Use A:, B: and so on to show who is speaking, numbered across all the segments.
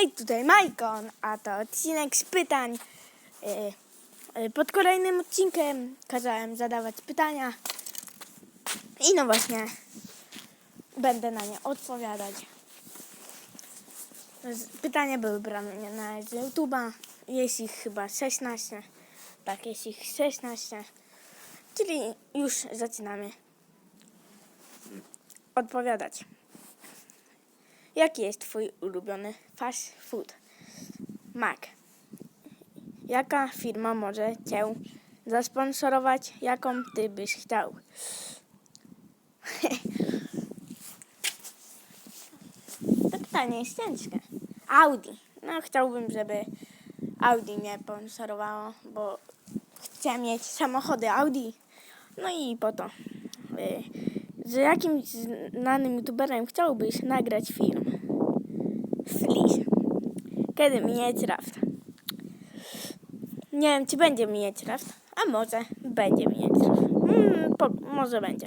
A: Hej, tutaj Majkon, a to odcinek z pytań. Yy, yy, Pod kolejnym odcinkiem kazałem zadawać pytania i no właśnie będę na nie odpowiadać. Pytania były brane na z YouTube'a, jest ich chyba 16. Tak, jest ich 16. Czyli już zaczynamy odpowiadać. Jaki jest Twój ulubiony fast food? Mac. Jaka firma może Cię zasponsorować? Jaką Ty byś chciał? to pytanie jest ciężkie. Audi. No chciałbym, żeby Audi mnie sponsorowało, bo chcę mieć samochody Audi. No i po to. Y, Z jakimś znanym youtuberem chciałbyś nagrać film? Kiedy mieć raft? Nie wiem, czy będzie mieć raft, a może będzie mieć raft. Mm, po, może będzie.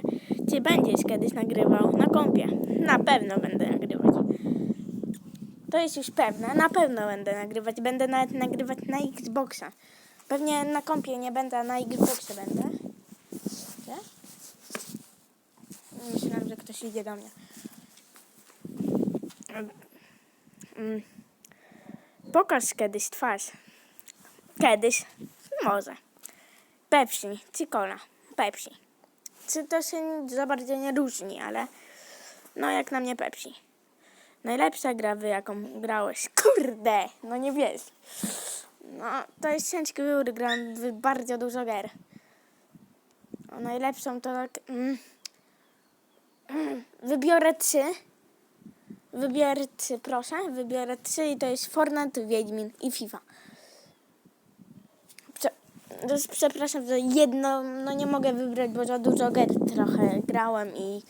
A: Czy będziesz kiedyś nagrywał na kompie? Na pewno będę nagrywać. To jest już pewne, na pewno będę nagrywać. Będę nawet nagrywać na Xboxa. Pewnie na kompie nie będę, a na Xboxie będę. Gdzie? Myślałem, że ktoś idzie do mnie. Mm. Pokaż kiedyś twarz. Kiedyś. Może. Pepsi czy cola? Pepsi. Czy to się za bardzo nie różni, ale no jak na mnie Pepsi. Najlepsza gra, w jaką grałeś. Kurde, no nie wiesz. No, to jest ciężki wybór, gram w bardzo dużo gier. A najlepszą to tak... Mm, mm, wybiorę trzy. Wybiorę trzy, proszę. Wybiorę trzy i to jest Fortnite, Wiedźmin i FIFA. Prze przepraszam, że jedno, no nie mogę wybrać, bo za dużo gier trochę grałem i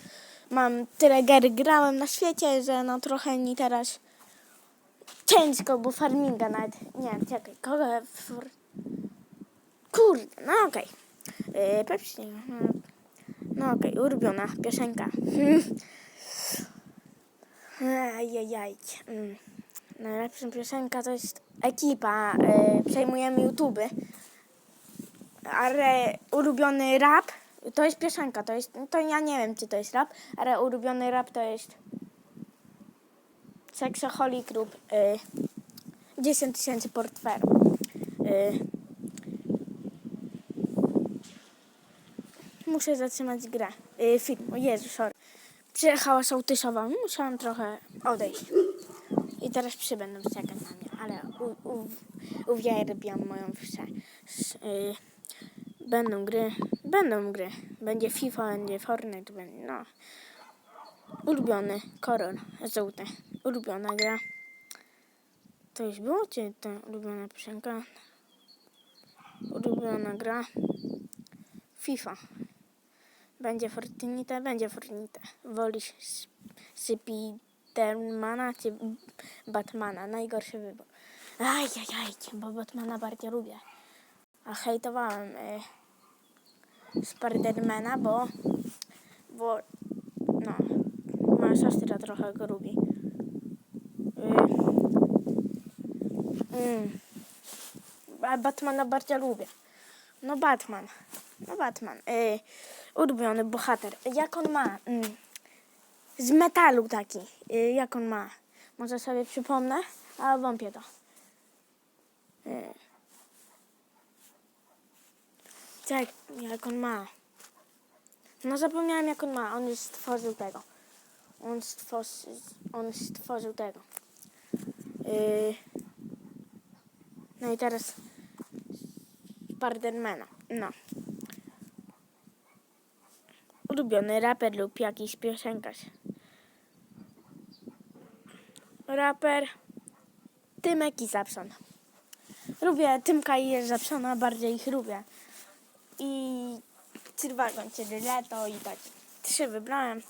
A: mam tyle gier grałem na świecie, że no trochę mi teraz ciężko, bo farminga nawet, nie wiem, czekaj, kogo for... Kurde, no okej. Okay. Pepsi, mhm. no okej, okay. piosenka. Ajajaj. Mm. Najlepsza piosenka to jest ekipa. Y, przejmujemy YouTube. Ale ulubiony rap to jest piosenka. To jest. To ja nie wiem, czy to jest rap, ale ulubiony rap to jest. Sexaholic Group. Y, 10 tysięcy portfelu. Y, muszę zatrzymać grę. Y, film. O Jezu, sorry. Przyjechała sołtysowa. Musiałam trochę odejść. I teraz psy będą czekać na mnie, ale u, u, uwielbiam moją wsię. S- Y, będą gry, będą gry. Będzie FIFA, będzie Fortnite, będzie, no. Ulubiony kolor, żółty. Ulubiona gra. To już było, czy to ulubiona piosenka? Ulubiona gra. FIFA. Będzie Fortnite, będzie Fortnite. Wolisz Spidermana czy Batmana? Najgorszy wybór. Ajajaj, bo Batmana bardzo lubię. A hejtowałem y, Spidermana, bo bo no moja siostra trochę go lubi. Y, mm. A Batmana bardzo lubię. No Batman. No Batman. Y, ulubiony bohater. Jak on ma? Mm. Z metalu taki. Y, jak on ma? Może sobie przypomnę? A wątpię to. Y. Tak, jak on ma? No zapomniałem jak on ma. On już stworzył tego. On stworzył, on stworzył tego. Y. No i teraz Spidermana. No. Ulubiony raper lub jakiś piosenkarz. Raper Tymek i Zapson. Lubię Tymka i Zapsona, bardziej ich lubię. I Cyrwagon, czyli Leto i tak. Trzy wybrałem.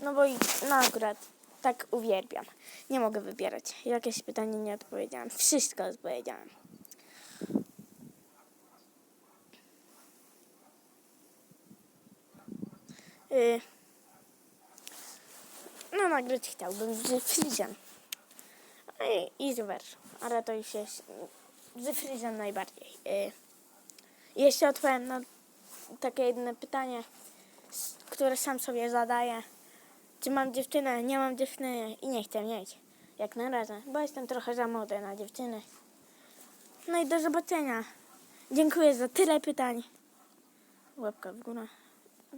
A: No bo no akurat tak uwielbiam. Nie mogę wybierać. Jakieś pytanie nie odpowiedziałem. Wszystko odpowiedziałem. No nagrać chciałbym z Frizem. No i, i zwers. Ale to już jest z Frizem najbardziej. Y, jeszcze odpowiem na takie jedno pytanie, które sam sobie zadaję. Czy mam dziewczynę? Nie mam dziewczyny i nie chcę mieć. Jak na razie, bo jestem trochę za młody na dziewczyny. No i do zobaczenia. Dziękuję za tyle pytań. Łapka w górę.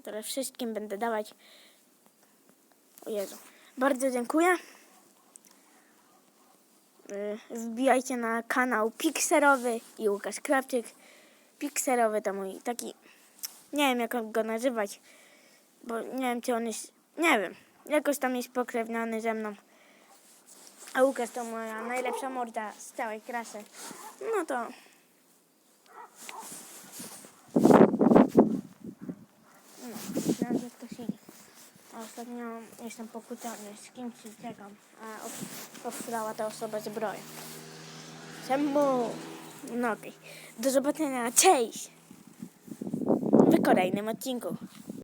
A: Teraz wszystkim będę dawać. O Jezu. Bardzo dziękuję. Y, Wbijajcie na kanał Pixerowy i Łukasz Krawczyk. Pixerowy to mój taki. Nie wiem jak go nazywać, bo nie wiem czy on jest. Nie wiem. Jakoś tam jest pokrewniony ze mną. A Łukasz to moja najlepsza morda z całej klasy. No to. No, że ktoś inny. Ostatnio jestem pokłócony z kimś i czekam, a obstrała ta osoba zbroję. Czemu? No okej. Do zobaczenia. Cześć! W kolejnym odcinku.